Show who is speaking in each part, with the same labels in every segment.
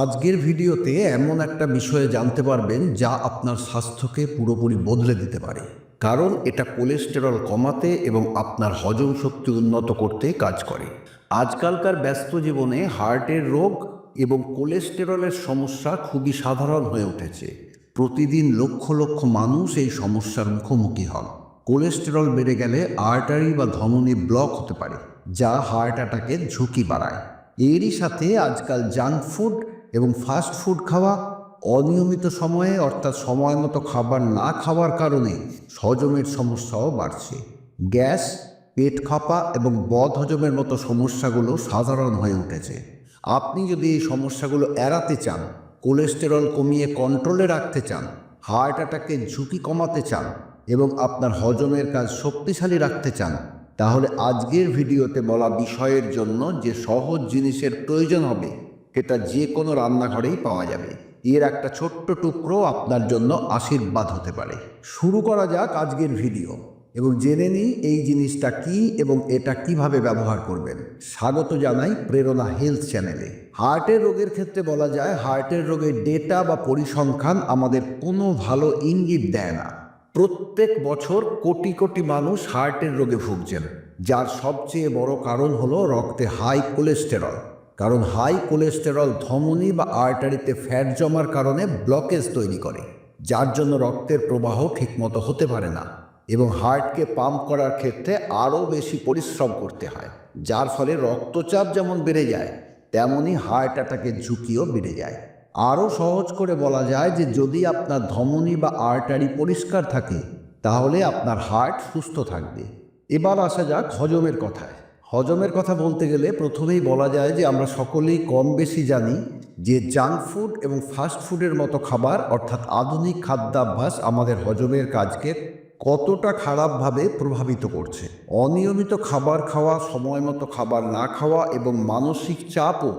Speaker 1: আজকের ভিডিওতে এমন একটা বিষয়ে জানতে পারবেন যা আপনার স্বাস্থ্যকে পুরোপুরি বদলে দিতে পারে। কারণ এটা কোলেস্টেরল কমাতে এবং আপনার হজম শক্তি উন্নত করতে কাজ করে। আজকালকার ব্যস্ত জীবনে হার্টের রোগ এবং কোলেস্টেরলের সমস্যা খুবই সাধারণ হয়ে উঠেছে। প্রতিদিন লক্ষ লক্ষ মানুষ এই সমস্যার মুখোমুখি হন। কোলেস্টেরল বেড়ে গেলে আর্টারি বা ধমনী ব্লক হতে পারে, যা হার্ট অ্যাটাকের ঝুঁকি বাড়ায়। এরই সাথে আজকাল জাঙ্ক ফুড এবং ফাস্ট ফুড খাওয়া অনিয়মিত সময়ে, অর্থাৎ সময় মতো খাবার না খাওয়ার কারণে হজমের সমস্যাও বাড়ছে। গ্যাস, পেট খাপা এবং বদ হজমের মতো সমস্যাগুলো সাধারণ হয়ে উঠেছে। আপনি যদি এই সমস্যাগুলো এড়াতে চান, কোলেস্টেরল কমিয়ে কন্ট্রোলে রাখতে চান হার্ট অ্যাটাকের ঝুঁকি কমাতে চান এবং আপনার হজমের কাজ শক্তিশালী রাখতে চান, তাহলে আজকের ভিডিওতে বলা বিষয়ের জন্য যে সহজ জিনিসের প্রয়োজন হবে সেটা যে কোনো রান্নাঘরেই পাওয়া যাবে। এর একটা ছোট্ট টুকরো আপনার জন্য আশীর্বাদ হতে পারে। শুরু করা যাক আজকের ভিডিও এবং জেনে নিই এই জিনিসটা কি এবং এটা কীভাবে ব্যবহার করবেন। স্বাগত জানাই প্রেরণা হেলথ চ্যানেলে। হার্টের রোগের ক্ষেত্রে বলা যায়, হার্টের রোগের ডেটা বা পরিসংখ্যান আমাদের কোনো ভালো ইঙ্গিত দেয় না। প্রত্যেক বছর কোটি কোটি মানুষ হার্টের রোগে ভুগছেন, যার সবচেয়ে বড় কারণ হলো রক্তে হাই কোলেস্টেরল। কারণ হাই কোলেস্টেরল ধমনী বা আর্টারিতে ফ্যাট জমার কারণে ব্লকেজ তৈরি করে, যার জন্য রক্তের প্রবাহ ঠিকমতো হতে পারে না এবং হার্টকে পাম্প করার ক্ষেত্রে আরও বেশি পরিশ্রম করতে হয়, যার ফলে রক্তচাপ যেমন বেড়ে যায় তেমনই হার্ট অ্যাটাকের ঝুঁকিও বেড়ে যায়। আরও সহজ করে বলা যায় যে যদি আপনার ধমনী বা আর্টারি পরিষ্কার থাকে, তাহলে আপনার হার্ট সুস্থ থাকবে। এবার আসা যাক হজমের কথায়। হজমের কথা বলতে গেলে প্রথমেই বলা যায় যে আমরা সকলেই কম বেশি জানি যে জাঙ্ক ফুড এবং ফাস্ট ফুডের মতো খাবার, অর্থাৎ আধুনিক খাদ্যাভ্যাস আমাদের হজমের কাজকে কতটা খারাপভাবে প্রভাবিত করছে। অনিয়মিত খাবার খাওয়া সময় মতো খাবার না খাওয়া এবং মানসিক চাপও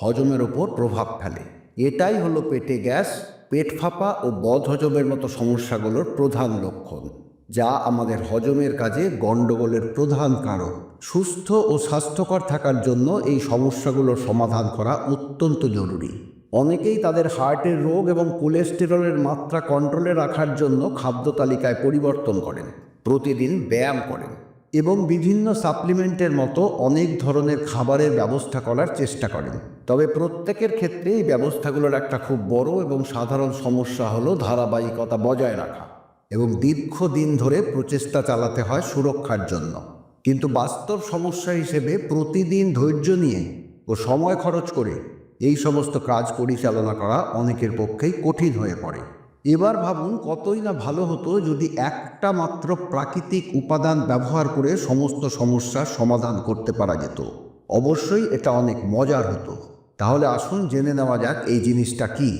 Speaker 1: হজমের ওপর প্রভাব ফেলে। এটাই হলো পেটে গ্যাস, পেট ফাঁপা ও বদ হজমের মতো সমস্যাগুলোর প্রধান লক্ষণ। যা আমাদের হজমের কাজে গণ্ডগোলের প্রধান কারণ সুস্থ ও স্বাস্থ্যকর থাকার জন্য এই সমস্যাগুলোর সমাধান করা অত্যন্ত জরুরি। অনেকেই তাদের হার্টের রোগ এবং কোলেস্টেরলের মাত্রা কন্ট্রোলে রাখার জন্য খাদ্য তালিকায় পরিবর্তন করেন, প্রতিদিন ব্যায়াম করেন এবং বিভিন্ন সাপ্লিমেন্টের মতো অনেক ধরনের খাবারের ব্যবস্থা করার চেষ্টা করেন। তবে প্রত্যেকের ক্ষেত্রে এই ব্যবস্থাগুলোর একটা খুব বড় এবং সাধারণ সমস্যা হলো ধারাবাহিকতা বজায় রাখা। এবং দীর্ঘদিন ধরে প্রচেষ্টা চালাতে হয় সুরক্ষার জন্য। কিন্তু বাস্তব সমস্যা হিসেবে প্রতিদিন ধৈর্য নিয়ে ও সময় খরচ করে এই সমস্ত কাজ পরিচালনা করা অনেকের পক্ষেই কঠিন হয়ে পড়ে। এবার ভাবুন কতই না ভালো হতো যদি একটা মাত্র প্রাকৃতিক উপাদান ব্যবহার করে সমস্ত সমস্যার সমাধান করতে পারা যেত। অবশ্যই এটা অনেক মজার হতো। তাহলে আসুন জেনে নেওয়া যাক এই জিনিসটা কি।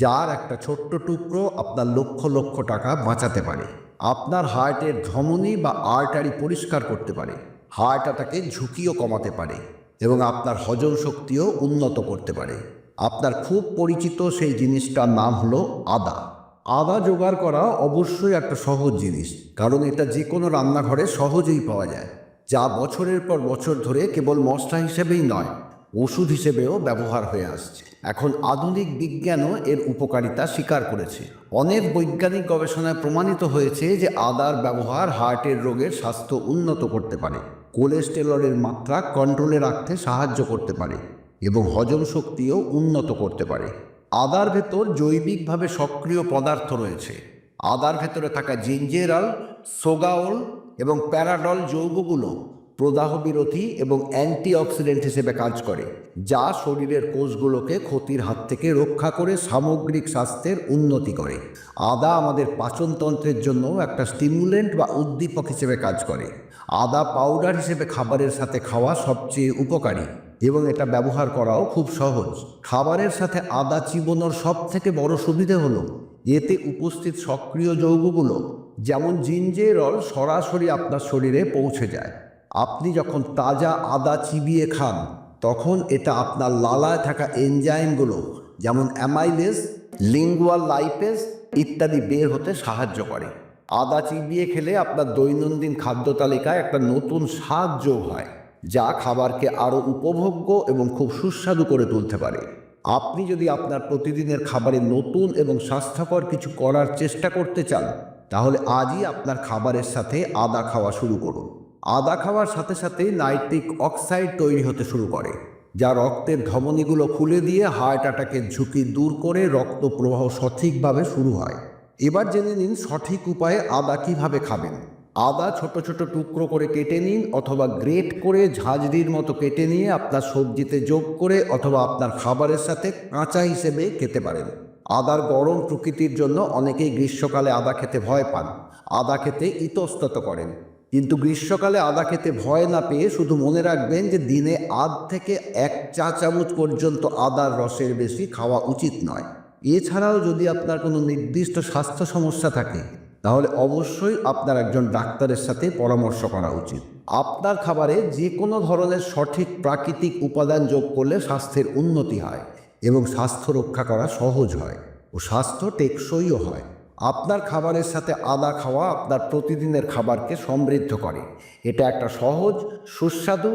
Speaker 1: যার একটা ছোট্ট টুকরো আপনার লক্ষ লক্ষ টাকা বাঁচাতে পারে। আপনার হার্টের ধমনী বা আর্টারি পরিষ্কার করতে পারে। হার্ট অ্যাটাকের ঝুঁকিও কমাতে পারে এবং আপনার হজম শক্তিও উন্নত করতে পারে। আপনার খুব পরিচিত সেই জিনিসটার নাম হলো আদা। আদা জোগাড় করা অবশ্যই একটা সহজ জিনিস, কারণ এটা যে কোনো রান্নাঘরে সহজেই পাওয়া যায়, যা বছরের পর বছর ধরে কেবল মশলা হিসেবেই নয় ওষুধ হিসেবেও ব্যবহার হয়ে আসছে। এখন আধুনিক বিজ্ঞানও এর উপকারিতা স্বীকার করেছে। অনেক বৈজ্ঞানিক গবেষণায় প্রমাণিত হয়েছে যে আদার ব্যবহার হার্টের রোগের স্বাস্থ্য উন্নত করতে পারে। কোলেস্টেরলের মাত্রা কন্ট্রোলে রাখতে সাহায্য করতে পারে এবং হজম শক্তিও উন্নত করতে পারে। আদার ভেতর জৈবিকভাবে সক্রিয় পদার্থ রয়েছে। আদার ভেতরে থাকা জিঞ্জেরাল, সোগাওল এবং প্যারাডল যৌগগুলো প্রদাহ বিরোধী এবং অ্যান্টিঅক্সিডেন্ট হিসেবে কাজ করে, যা শরীরের কোষগুলোকে ক্ষতির হাত থেকে রক্ষা করে সামগ্রিক স্বাস্থ্যের উন্নতি করে। আদা আমাদের পাচনতন্ত্রের জন্য একটা স্টিমুলেন্ট বা উদ্দীপক হিসেবে কাজ করে। আদা পাউডার হিসেবে খাবারের সাথে খাওয়া সবচেয়ে উপকারী এবং এটা ব্যবহার করাও খুব সহজ। খাবারের সাথে আদা চিবোনোর সব থেকে বড় সুবিধে হলো, এতে উপস্থিত সক্রিয় যৌগগুলো, যেমন জিঞ্জেরল, সরাসরি আপনার শরীরে পৌঁছে যায়। আপনি যখন তাজা আদা চিবিয়ে খান, তখন এটা আপনার লালায় থাকা এনজাইমগুলো, যেমন অ্যামাইলেস লিঙ্গুয়াল লাইপেস ইত্যাদি বের হতে সাহায্য করে। আদা চিবিয়ে খেলে আপনার দৈনন্দিন খাদ্য তালিকায় একটা নতুন স্বাদ যোগ হয়, যা খাবারকে আরও উপভোগ্য এবং খুব সুস্বাদু করে তুলতে পারে। আপনি যদি আপনার প্রতিদিনের খাবারে নতুন এবং স্বাস্থ্যকর কিছু করার চেষ্টা করতে চান, তাহলে আজই আপনার খাবারের সাথে আদা খাওয়া শুরু করুন। আদা খাওয়ার সাথে সাথে নাইট্রিক অক্সাইড তৈরি হতে শুরু করে, যা রক্তের ধমনীগুলো খুলে দিয়ে হার্ট অ্যাটাকের ঝুঁকি দূর করে রক্ত প্রবাহ সঠিকভাবে শুরু হয়। এবার জেনে নিন সঠিক উপায়ে আদা কীভাবে খাবেন। আদা ছোট ছোট টুকরো করে কেটে নিন অথবা গ্রেট করে ঝাঁঝরির মতো কেটে নিয়ে আপনার সবজিতে যোগ করে অথবা আপনার খাবারের সাথে কাঁচা হিসেবে খেতে পারেন। আদার গরম প্রকৃতির জন্য অনেকেই গ্রীষ্মকালে আদা খেতে ভয় পান। আদা খেতে ইতস্তত করেন। কিন্তু গ্রীষ্মকালে আদা খেতে ভয় না পেয়ে শুধু মনে রাখবেন যে দিনে আধ থেকে এক চা চামচ পর্যন্ত আদার রসের বেশি খাওয়া উচিত নয়। এছাড়াও যদি আপনার কোনো নির্দিষ্ট স্বাস্থ্য সমস্যা থাকে, তাহলে অবশ্যই আপনার একজন ডাক্তারের সাথে পরামর্শ করা উচিত। আপনার খাবারে যে কোনো ধরনের সঠিক প্রাকৃতিক উপাদান যোগ করলে স্বাস্থ্যের উন্নতি হয় এবং স্বাস্থ্য রক্ষা করা সহজ হয় ও স্বাস্থ্য টেকসইও হয়। আপনার খাবারের সাথে আদা খাওয়া আপনার প্রতিদিনের খাবারকে সমৃদ্ধ করে। এটা একটা সহজ, সুস্বাদু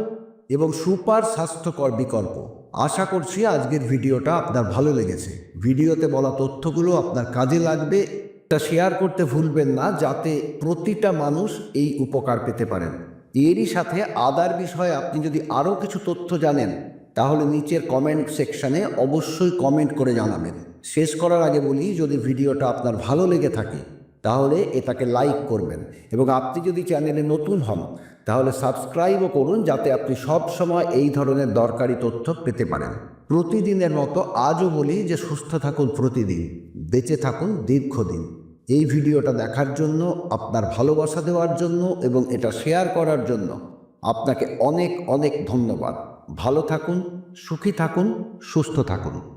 Speaker 1: এবং সুপার স্বাস্থ্যকর বিকল্প। আশা করছি আজকের ভিডিওটা আপনার ভালো লেগেছে। ভিডিওতে বলা তথ্যগুলো আপনার কাজে লাগবে। তা শেয়ার করতে ভুলবেন না, যাতে প্রতিটা মানুষ এই উপকার পেতে পারেন। এরই সাথে আদার বিষয়ে আপনি যদি আরও কিছু তথ্য জানেন, তাহলে নিচের কমেন্ট সেকশানে অবশ্যই কমেন্ট করে জানাবেন। শেষ করার আগে বলি, যদি ভিডিওটা আপনার ভালো লেগে থাকে, তাহলে এটাকে লাইক করবেন। এবং আপনি যদি চ্যানেলে নতুন হন, তাহলে সাবস্ক্রাইবও করুন, যাতে আপনি সব সময় এই ধরনের দরকারি তথ্য পেতে পারেন। প্রতিদিনের মতো আজও বলি যে, সুস্থ থাকুন প্রতিদিন, বেঁচে থাকুন দীর্ঘদিন। এই ভিডিওটা দেখার জন্য, আপনার ভালোবাসা দেওয়ার জন্য এবং এটা শেয়ার করার জন্য আপনাকে অনেক অনেক ধন্যবাদ। ভালো থাকুন, সুখী থাকুন, সুস্থ থাকুন।